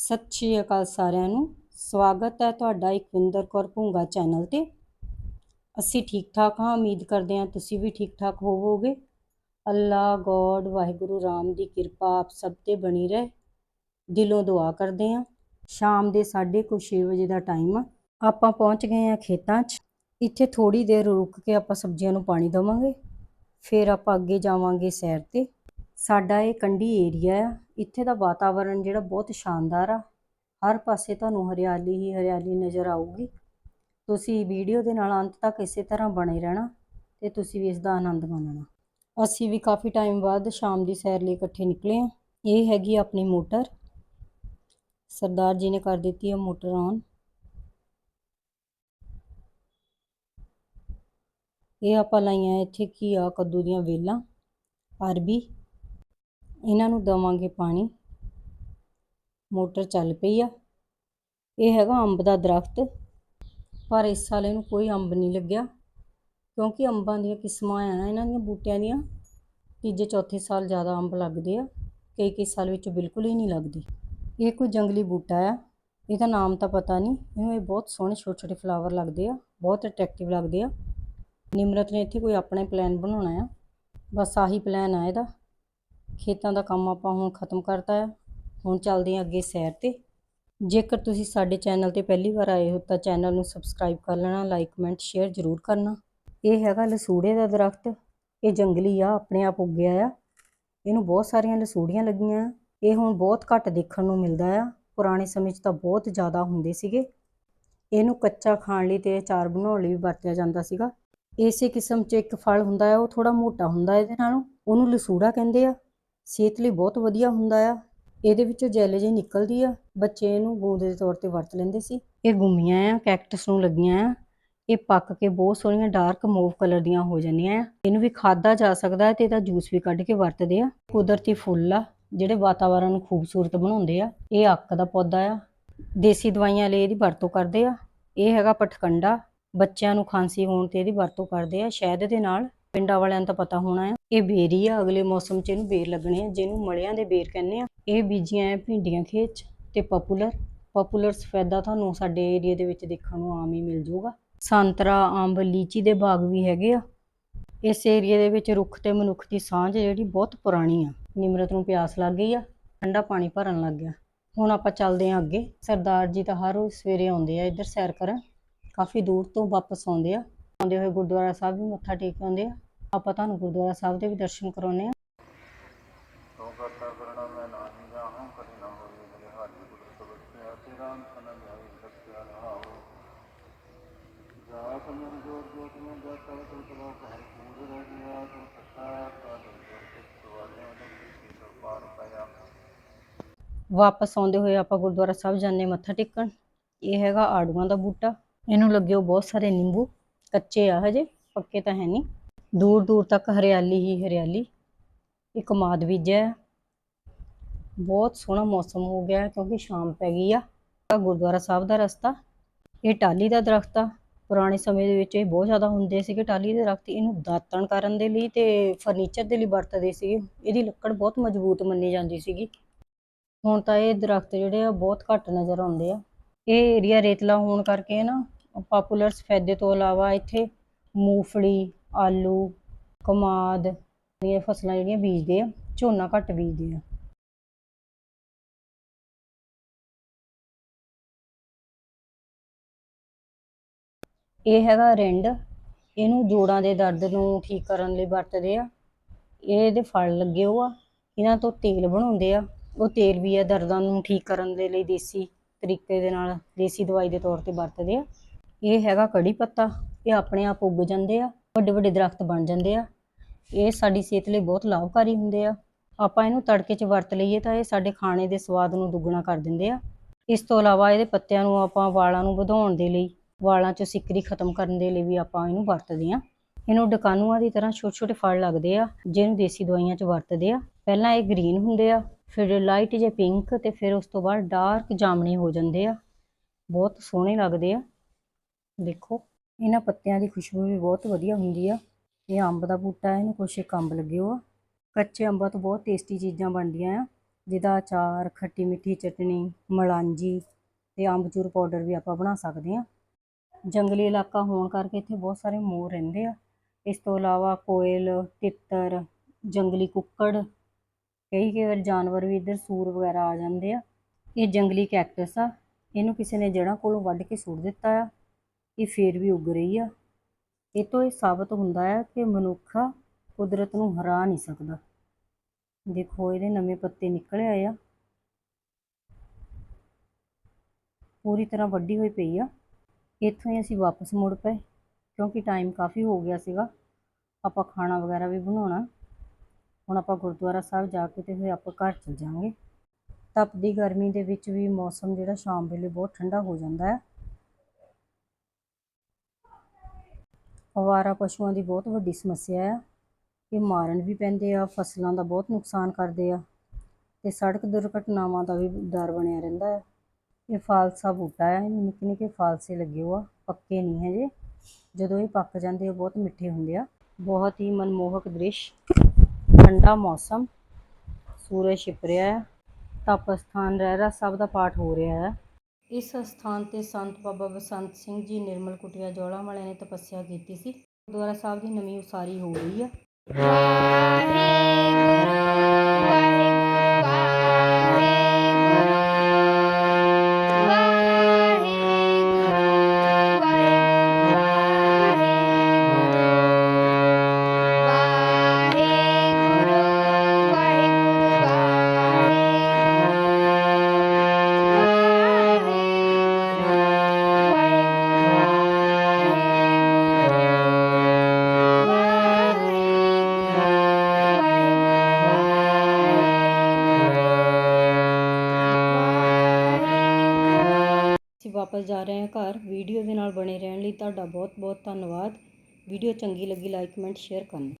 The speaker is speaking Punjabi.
ਸਤਿ ਸ਼੍ਰੀ ਅਕਾਲ ਸਾਰਿਆਂ ਨੂੰ। ਸਵਾਗਤ ਹੈ ਤੁਹਾਡਾ ਇਕਵਿੰਦਰ ਕੌਰ ਭੁੰਗਾ ਚੈਨਲ ਤੇ। ਅਸੀਂ ਠੀਕ ਠਾਕ ਹਾਂ, ਉਮੀਦ ਕਰਦੇ ਹਾਂ ਤੁਸੀਂ ਵੀ ਠੀਕ ਠਾਕ ਹੋਵੋਗੇ। ਅੱਲਾ, ਗੋਡ, ਵਾਹਿਗੁਰੂ, ਰਾਮ ਦੀ ਕਿਰਪਾ ਆਪ ਸਭ ਤੇ ਬਣੀ ਰਹੇ। ਦਿਲੋਂ ਦੁਆ ਕਰਦੇ ਹਾਂ। ਸ਼ਾਮ ਦੇ 6:30 ਵਜੇ ਦਾ ਟਾਈਮ ਆ। ਆਪਾਂ ਪਹੁੰਚ ਗਏ ਹਾਂ ਖੇਤਾਂ 'ਚ। ਇੱਥੇ ਥੋੜੀ ਦੇਰ ਰੁਕ ਕੇ ਆਪਾਂ ਸਬਜ਼ੀਆਂ ਨੂੰ ਪਾਣੀ ਦੇਵਾਂਗੇ। ਫਿਰ ਆਪਾਂ ਅੱਗੇ ਜਾਵਾਂਗੇ ਸੈਰ ਤੇ। ਸਾਡਾ ਇਹ ਕੰਢੀ ਏਰੀਆ ਆ, ਇੱਥੇ ਦਾ ਵਾਤਾਵਰਣ ਜਿਹੜਾ ਬਹੁਤ ਸ਼ਾਨਦਾਰ ਆ। ਹਰ ਪਾਸੇ ਤੁਹਾਨੂੰ ਹਰਿਆਲੀ ਹੀ ਹਰਿਆਲੀ ਨਜ਼ਰ ਆਊਗੀ। ਤੁਸੀਂ ਵੀਡੀਓ ਦੇ ਨਾਲ ਅੰਤ ਤੱਕ ਇਸੇ ਤਰ੍ਹਾਂ ਬਣੇ ਰਹਿਣਾ ਤੇ ਤੁਸੀਂ ਵੀ ਇਸ ਦਾ ਆਨੰਦ ਮਾਣਨਾ। ਅਸੀਂ ਵੀ ਕਾਫੀ ਟਾਈਮ ਬਾਅਦ ਸ਼ਾਮ ਦੀ ਸੈਰ ਲਈ ਇਕੱਠੇ ਨਿਕਲੇ ਆ ਇਹ ਹੈਗੀ ਆਪਣੀ ਮੋਟਰ। ਸਰਦਾਰ ਜੀ ਨੇ ਕਰ ਦਿੱਤੀ ਹੈ ਮੋਟਰ ਔਨ ਇਹ ਆਪਾਂ ਲਾਈਆਂ ਇੱਥੇ ਘੀਆ, ਕੱਦੂ ਦੀਆਂ ਵੇਲਾਂ ਅਰਬੀ ਇਹਨਾਂ ਨੂੰ ਦਵਾਂਗੇ ਪਾਣੀ। ਮੋਟਰ ਚੱਲ ਪਈ ਆ। ਇਹ ਹੈਗਾ ਅੰਬ ਦਾ ਦਰਖਤ। ਪਰ ਇਸ ਸਾਲ ਇਹਨੂੰ ਕੋਈ ਅੰਬ ਨਹੀਂ ਲੱਗਿਆ। ਕਿਉਂਕਿ ਅੰਬਾਂ ਦੀਆਂ ਕਿਸਮਾਂ ਆ, ਇਹਨਾਂ ਦੀਆਂ ਬੂਟਿਆਂ ਦੀਆਂ। ਤੀਜੇ, ਚੌਥੇ ਸਾਲ ਜ਼ਿਆਦਾ ਅੰਬ ਲੱਗਦੇ ਆ। ਕਈ ਕਈ ਸਾਲ ਵਿੱਚ ਬਿਲਕੁਲ ਹੀ ਨਹੀਂ ਲੱਗਦੇ। ਇਹ ਕੋਈ ਜੰਗਲੀ ਬੂਟਾ ਆ। ਇਹਦਾ ਨਾਮ ਤਾਂ ਪਤਾ ਨਹੀਂ। ਇਹਨੂੰ ਇਹ ਬਹੁਤ ਸੋਹਣੇ ਛੋਟੇ ਛੋਟੇ ਫਲਾਵਰ ਲੱਗਦੇ ਆ। ਬਹੁਤ ਅਟਰੈਕਟਿਵ ਲੱਗਦੇ ਆ। ਨਿਮਰਤ ਨੇ ਇੱਥੇ ਕੋਈ ਆਪਣਾ ਪਲਾਨ ਬਣਾਉਣਾ ਆ। ਬਸ ਆਹੀ ਪਲਾਨ ਆ ਇਹਦਾ। ਖੇਤਾਂ ਦਾ ਕੰਮ ਆਪਾਂ ਹੁਣ ਖਤਮ ਕਰਤਾ ਆ। ਹੁਣ ਚੱਲਦੇ ਹਾਂ ਅੱਗੇ ਸੈਰ ਤੇ। ਜੇਕਰ ਤੁਸੀਂ ਸਾਡੇ ਚੈਨਲ ਤੇ ਪਹਿਲੀ ਵਾਰ ਆਏ ਹੋ ਤਾਂ ਚੈਨਲ ਨੂੰ ਸਬਸਕ੍ਰਾਈਬ ਕਰ ਲੈਣਾ ਲਾਈਕ ਕਮੈਂਟ ਸ਼ੇਅਰ ਜ਼ਰੂਰ ਕਰਨਾ। ਇਹ ਹੈਗਾ ਲਸੂੜੇ ਦਾ ਦਰਖਤ। ਇਹ ਜੰਗਲੀ ਆ, ਆਪਣੇ ਆਪ ਉੱਗਿਆ ਆ। ਇਹਨੂੰ ਬਹੁਤ ਸਾਰੀਆਂ ਲਸੂੜੀਆਂ ਲੱਗੀਆਂ ਆ। ਇਹ ਹੁਣ ਬਹੁਤ ਘੱਟ ਦੇਖਣ ਨੂੰ ਮਿਲਦਾ ਆ। ਪੁਰਾਣੇ ਸਮੇਂ 'ਚ ਤਾਂ ਬਹੁਤ ਜ਼ਿਆਦਾ ਹੁੰਦੇ ਸੀਗੇ। ਇਹਨੂੰ ਕੱਚਾ ਖਾਣ ਲਈ ਤੇ ਅਚਾਰ ਬਣਾਉਣ ਲਈ ਵੀ ਵਰਤਿਆ ਜਾਂਦਾ ਸੀਗਾ। ਇਸੇ ਕਿਸਮ 'ਚ ਇੱਕ ਫਲ ਹੁੰਦਾ ਆ, ਉਹ ਥੋੜਾ ਮੋਟਾ ਹੁੰਦਾ ਇਹਦੇ ਨਾਲੋਂ। ਉਹਨੂੰ ਲਸੂੜਾ ਕਹਿੰਦੇ ਆ। ਸਿਹਤ ਲਈ ਬਹੁਤ ਵਧੀਆ ਹੁੰਦਾ ਆ। ਇਹਦੇ ਵਿੱਚੋਂ ਜੈਲ ਜਿਹੀ ਨਿਕਲਦੀ ਆ। ਬੱਚੇ ਇਹਨੂੰ ਗੂੰਦ ਦੇ ਤੌਰ ਤੇ ਵਰਤ ਲੈਂਦੇ ਸੀ। ਇਹ ਗੁੰਮੀਆਂ ਆ, ਕੈਕਟਸ ਨੂੰ ਲੱਗੀਆਂ ਆ। ਇਹ ਪੱਕ ਕੇ ਬਹੁਤ ਸੋਹਣੀਆਂ ਡਾਰਕ ਮੂਵ ਕਲਰ ਦੀਆਂ ਹੋ ਜਾਂਦੀਆਂ ਆ। ਇਹਨੂੰ ਵੀ ਖਾਦਾ ਜਾ ਸਕਦਾ ਹੈ ਤੇ ਇਹਦਾ ਜੂਸ ਵੀ ਕੱਢ ਕੇ ਵਰਤਦੇ ਆ। ਕੁਦਰਤੀ ਫੁੱਲ ਆ, ਜਿਹੜੇ ਵਾਤਾਵਰਣ ਨੂੰ ਖੂਬਸੂਰਤ ਬਣਾਉਂਦੇ ਆ। ਇਹ ਅੱਕ ਦਾ ਪੌਦਾ ਆ। ਦੇਸੀ ਦਵਾਈਆਂ ਲਈ ਇਹਦੀ ਵਰਤੋਂ ਕਰਦੇ ਆ। ਇਹ ਹੈਗਾ ਪਟਕੰਡਾ। ਬੱਚਿਆਂ ਨੂੰ ਖਾਂਸੀ ਹੋਣ ਤੇ ਇਹਦੀ ਵਰਤੋਂ ਕਰਦੇ ਆ। ਸ਼ਹਿਦ ਦੇ ਨਾਲ ਪਿੰਡਾਂ ਵਾਲਿਆਂ ਨੂੰ ਤਾਂ ਪਤਾ ਹੋਣਾ ਆ। ਇਹ ਬੇਰੀ ਆ, ਅਗਲੇ ਮੌਸਮ 'ਚ ਇਹਨੂੰ ਬੇਰ ਲੱਗਣੇ ਆ। ਜਿਹਨੂੰ ਮਲਿਆਂ ਦੇ ਬੇਰ ਕਹਿੰਦੇ ਆ। ਇਹ ਬੀਜੀਆਂ ਆ ਭਿੰਡੀਆਂ ਖੇਤ 'ਚ ਤੇ ਪਪੂਲਰ। ਪਪੂਲਰ ਸਫੈਦਾ ਤੁਹਾਨੂੰ ਸਾਡੇ ਏਰੀਆ ਦੇ ਵਿੱਚ ਦੇਖਣ ਨੂੰ ਆਮ ਹੀ ਮਿਲ ਜਾਊਗਾ ਸੰਤਰਾ, ਅੰਬ, ਲੀਚੀ ਦੇ ਬਾਗ ਵੀ ਹੈਗੇ ਆ। ਇਸ ਏਰੀਆ ਦੇ ਵਿੱਚ ਰੁੱਖ ਤੇ ਮਨੁੱਖ ਦੀ ਸਾਂਝ ਜਿਹੜੀ ਬਹੁਤ ਪੁਰਾਣੀ ਆ। ਨਿਮਰਤ ਨੂੰ ਪਿਆਸ ਲੱਗ ਗਈ ਆ, ਠੰਡਾ ਪਾਣੀ ਭਰਨ ਲੱਗ ਗਿਆ। ਹੁਣ ਆਪਾਂ ਚੱਲਦੇ ਆਂ ਅੱਗੇ। ਸਰਦਾਰ ਜੀ ਤਾਂ ਹਰ ਰੋਜ਼ ਸਵੇਰੇ ਆਉਂਦੇ ਆ ਇੱਧਰ ਸੈਰ ਕਰਨ। ਕਾਫੀ ਦੂਰ ਤੋਂ ਵਾਪਸ ਆਉਂਦੇ ਆ। ਆਉਂਦੇ ਹੋਏ ਗੁਰਦੁਆਰਾ ਸਾਹਿਬ ਵੀ ਮੱਥਾ ਟੇਕ ਆਉਂਦੇ ਆ। ਆਪਾਂ ਤੁਹਾਨੂੰ ਗੁਰਦੁਆਰਾ ਸਾਹਿਬ ਦੇ ਵੀ ਦਰਸ਼ਨ ਕਰਾਉਨੇ ਆ। ਵਾਪਸ ਆਉਂਦੇ ਹੋਏ ਆਪਾਂ ਗੁਰਦੁਆਰਾ ਸਾਹਿਬ ਜਾਂਦੇ ਮੱਥਾ ਟੇਕਣ। ਇਹ ਹੈਗਾ ਆੜੂਆਂ ਦਾ ਬੂਟਾ। ਇਹਨੂੰ ਲੱਗਿਓ ਬਹੁਤ ਸਾਰੇ ਨਿੰਬੂ। ਕੱਚੇ ਆ ਹਜੇ, ਪੱਕੇ ਤਾਂ ਹੈ ਨਹੀਂ। ਦੂਰ ਦੂਰ ਤੱਕ ਹਰਿਆਲੀ ਹੀ ਹਰਿਆਲੀ। ਇੱਕ ਮਾਦ ਬੀਜਿਆ ਹੈ। ਬਹੁਤ ਸੋਹਣਾ ਮੌਸਮ ਹੋ ਗਿਆ ਕਿਉਂਕਿ ਸ਼ਾਮ ਪੈ ਗਈ ਆ। ਗੁਰਦੁਆਰਾ ਸਾਹਿਬ ਦਾ ਰਸਤਾ। ਇਹ ਟਾਲੀ ਦਾ ਦਰਖਤ ਆ। ਪੁਰਾਣੇ ਸਮੇਂ ਦੇ ਵਿੱਚ ਇਹ ਬਹੁਤ ਜ਼ਿਆਦਾ ਹੁੰਦੇ ਸੀਗੇ ਟਾਲੀ ਦੇ ਦਰਖਤ। ਇਹਨੂੰ ਦਾਤਣ ਕਰਨ ਦੇ ਲਈ ਤੇ ਫਰਨੀਚਰ ਦੇ ਲਈ ਵਰਤਦੇ ਸੀਗੇ। ਇਹਦੀ ਲੱਕੜ ਬਹੁਤ ਮਜ਼ਬੂਤ ਮੰਨੀ ਜਾਂਦੀ ਸੀਗੀ। ਹੁਣ ਤਾਂ ਇਹ ਦਰਖਤ ਜਿਹੜੇ ਆ ਬਹੁਤ ਘੱਟ ਨਜ਼ਰ ਆਉਂਦੇ ਆ। ਇਹ ਏਰੀਆ ਰੇਤਲਾ ਹੋਣ ਕਰਕੇ ਨਾ ਪਾਪੂਲਰ ਸਫੈਦੇ ਤੋਂ ਇਲਾਵਾ ਇੱਥੇ ਮੂੰਗਫਲੀ, ਆਲੂ, ਕਮਾਦ ਦੀਆਂ ਫਸਲਾਂ ਜਿਹੜੀਆਂ ਬੀਜਦੇ ਆ, ਝੋਨਾ ਘੱਟ ਬੀਜਦੇ ਆ। ਇਹ ਹੈਗਾ ਰਿੰਡ। ਇਹਨੂੰ ਜੋੜਾਂ ਦੇ ਦਰਦ ਨੂੰ ਠੀਕ ਕਰਨ ਲਈ ਵਰਤਦੇ ਆ। ਇਹਦੇ ਫਲ ਲੱਗੇ ਹੋ ਆ ਇਹਨਾਂ ਤੋਂ ਤੇਲ ਬਣਾਉਂਦੇ ਆ। ਉਹ ਤੇਲ ਵੀ ਆ ਦਰਦਾਂ ਨੂੰ ਠੀਕ ਕਰਨ ਦੇ ਲਈ ਦੇਸੀ ਤਰੀਕੇ ਦੇ ਨਾਲ, ਦੇਸੀ ਦਵਾਈ ਦੇ ਤੌਰ ਤੇ ਵਰਤਦੇ ਆ। ਇਹ ਹੈਗਾ ਕੜੀ ਪੱਤਾ, ਇਹ ਆਪਣੇ ਆਪ ਉੱਗ ਜਾਂਦੇ ਆ, ਵੱਡੇ ਵੱਡੇ ਦਰਖਤ ਬਣ ਜਾਂਦੇ ਆ। ਇਹ ਸਾਡੀ ਸਿਹਤ ਲਈ ਬਹੁਤ ਲਾਭਕਾਰੀ ਹੁੰਦੇ ਆ। ਆਪਾਂ ਇਹਨੂੰ ਤੜਕੇ 'ਚ ਵਰਤ ਲਈਏ ਤਾਂ ਇਹ ਸਾਡੇ ਖਾਣੇ ਦੇ ਸਵਾਦ ਨੂੰ ਦੁੱਗਣਾ ਕਰ ਦਿੰਦੇ ਆ। ਇਸ ਤੋਂ ਇਲਾਵਾ ਇਹਦੇ ਪੱਤਿਆਂ ਨੂੰ ਆਪਾਂ ਵਾਲਾਂ ਨੂੰ ਵਧਾਉਣ ਦੇ ਲਈ, ਵਾਲਾਂ 'ਚੋਂ ਸਿੱਕਰੀ ਖਤਮ ਕਰਨ ਦੇ ਲਈ ਵੀ ਆਪਾਂ ਇਹਨੂੰ ਵਰਤਦੇ ਆ। ਇਹਨੂੰ ਡਕਾਨੂਆਂ ਦੀ ਤਰ੍ਹਾਂ ਛੋਟੇ ਛੋਟੇ ਫਲ ਲੱਗਦੇ ਆ, ਜਿਹਨੂੰ ਦੇਸੀ ਦਵਾਈਆਂ 'ਚ ਵਰਤਦੇ ਆ। ਪਹਿਲਾਂ ਇਹ ਗ੍ਰੀਨ ਹੁੰਦੇ ਆ, ਫਿਰ ਲਾਈਟ ਜੇ ਪਿੰਕ ਤੇ ਫਿਰ ਉਸ ਤੋਂ ਬਾਅਦ ਡਾਰਕ ਜਾਮਣੀ ਹੋ ਜਾਂਦੇ ਆ। ਬਹੁਤ ਸੋਹਣੇ ਲੱਗਦੇ ਆ। ਦੇਖੋ ਇਹਨਾਂ ਪੱਤਿਆਂ ਦੀ ਖੁਸ਼ਬੂ ਵੀ ਬਹੁਤ ਵਧੀਆ ਹੁੰਦੀ ਆ। ਇਹ ਅੰਬ ਦਾ ਬੂਟਾ ਹੈ, ਇਹਨੂੰ ਕੁਛ ਇੱਕ ਅੰਬ ਲੱਗੇ ਹੋ ਆ। ਕੱਚੇ ਅੰਬਾਂ ਤੋਂ ਬਹੁਤ ਟੇਸਟੀ ਚੀਜ਼ਾਂ ਬਣਦੀਆਂ ਆ। ਜਿਹਦਾ ਅਚਾਰ ਖੱਟੀ ਮਿੱਠੀ ਚਟਣੀ ਮਲਾਂਜੀ ਤੇ ਅੰਬਚੂਰ ਪਾਊਡਰ ਵੀ ਆਪਾਂ ਬਣਾ ਸਕਦੇ ਹਾਂ ਜੰਗਲੀ ਇਲਾਕਾ ਹੋਣ ਕਰਕੇ ਇੱਥੇ ਬਹੁਤ ਸਾਰੇ ਮੋਰ ਰਹਿੰਦੇ ਆ। ਇਸ ਤੋਂ ਇਲਾਵਾ ਕੋਇਲ ਤਿੱਤਰ ਜੰਗਲੀ ਕੁੱਕੜ ਕਈ ਕਈ ਵਾਰ ਜਾਨਵਰ ਵੀ ਇੱਧਰ ਸੂਰ ਵਗੈਰਾ ਆ ਜਾਂਦੇ ਆ। ਇਹ ਜੰਗਲੀ ਕੈਕਟਸ ਆ। ਇਹਨੂੰ ਕਿਸੇ ਨੇ ਜੜ੍ਹਾਂ ਕੋਲੋਂ ਵੱਢ ਕੇ ਸੁੱਟ ਦਿੱਤਾ ਆ। ਇਹ ਫੇਰ ਵੀ ਉੱਗ ਰਹੀ ਆ। ਇਹ ਤੋਂ ਇਹ ਸਾਬਤ ਹੁੰਦਾ ਹੈ ਕਿ ਮਨੁੱਖ ਕੁਦਰਤ ਨੂੰ ਹਰਾ ਨਹੀਂ ਸਕਦਾ। ਦੇਖੋ, ਇਹਦੇ ਨਵੇਂ ਪੱਤੇ ਨਿਕਲ ਆਏ ਆ। ਪੂਰੀ ਤਰ੍ਹਾਂ ਵੱਡੀ ਹੋਈ ਪਈ ਆ। ਇੱਥੋਂ ਹੀ ਅਸੀਂ ਵਾਪਸ ਮੁੜ ਪਏ, ਕਿਉਂਕਿ ਟਾਈਮ ਕਾਫੀ ਹੋ ਗਿਆ ਸੀਗਾ। ਆਪਾਂ ਖਾਣਾ ਵਗੈਰਾ ਵੀ ਬਣਾਉਣਾ। ਹੁਣ ਆਪਾਂ ਗੁਰਦੁਆਰਾ ਸਾਹਿਬ ਜਾ ਕੇ ਤੇ ਫਿਰ ਆਪਾਂ ਘਰ ਚਲ ਜਾਵਾਂਗੇ। ਤਪਦੀ ਗਰਮੀ ਦੇ ਵਿੱਚ ਵੀ ਮੌਸਮ ਜਿਹੜਾ ਸ਼ਾਮ ਵੇਲੇ ਬਹੁਤ ਠੰਡਾ ਹੋ ਜਾਂਦਾ ਹੈ ਅਵਾਰਾ ਪਸ਼ੂਆਂ ਦੀ ਬਹੁਤ ਵੱਡੀ ਸਮੱਸਿਆ ਹੈ ਇਹ ਮਾਰਨ ਵੀ ਪੈਂਦੇ ਆ, ਫਸਲਾਂ ਦਾ ਬਹੁਤ ਨੁਕਸਾਨ ਕਰਦੇ ਆ ਤੇ ਸੜਕ ਦੁਰਘਟਨਾਵਾਂ ਦਾ ਵੀ ਡਰ ਬਣਿਆ ਰਹਿੰਦਾ ਹੈ ਇਹ ਫਾਲਸਾ ਬੂਟਾ ਹੈ ਇਹਨੂੰ ਨਿੱਕੇ ਨਿੱਕੇ ਫਾਲਸੇ ਲੱਗੇ ਹੋ ਆ ਪੱਕੇ ਨਹੀਂ ਹੈ ਜੇ ਜਦੋਂ ਇਹ ਪੱਕ ਜਾਂਦੇ ਆ, ਬਹੁਤ ਮਿੱਠੇ ਹੁੰਦੇ ਆ। ਬਹੁਤ ਹੀ ਮਨਮੋਹਕ ਦ੍ਰਿਸ਼। ਠੰਡਾ ਮੌਸਮ, ਸੂਰਜ ਛਿਪ ਰਿਹਾ ਹੈ ਤਪ ਸਥਾਨ ਰਹਿਰਾ ਸਭ ਦਾ ਪਾਠ ਹੋ ਰਿਹਾ ਹੈ ਇਸ ਅਸਥਾਨ ਤੇ ਸੰਤ ਬਾਬਾ ਬਸੰਤ ਸਿੰਘ ਜੀ, ਨਿਰਮਲ ਕੁਟਿਆ ਜੋੜਾ ਵਾਲਿਆਂ ਨੇ ਤਪੱਸਿਆ ਕੀਤੀ ਸੀ। ਗੁਰਦੁਆਰਾ ਸਾਹਿਬ ਦੀ ਨਵੀਂ ਉਸਾਰੀ ਹੋ ਰਹੀ ਆ। ਵਾਪਸ ਜਾ ਰਹੇ ਹਾਂ ਘਰ। ਵੀਡੀਓ ਦੇ ਨਾਲ ਬਣੇ ਰਹਿਣ ਲਈ ਤੁਹਾਡਾ ਬਹੁਤ ਬਹੁਤ ਧੰਨਵਾਦ। ਵੀਡੀਓ ਚੰਗੀ ਲੱਗੀ ਲਾਈਕ ਕਮੈਂਟ ਸ਼ੇਅਰ ਕਰਨਾ।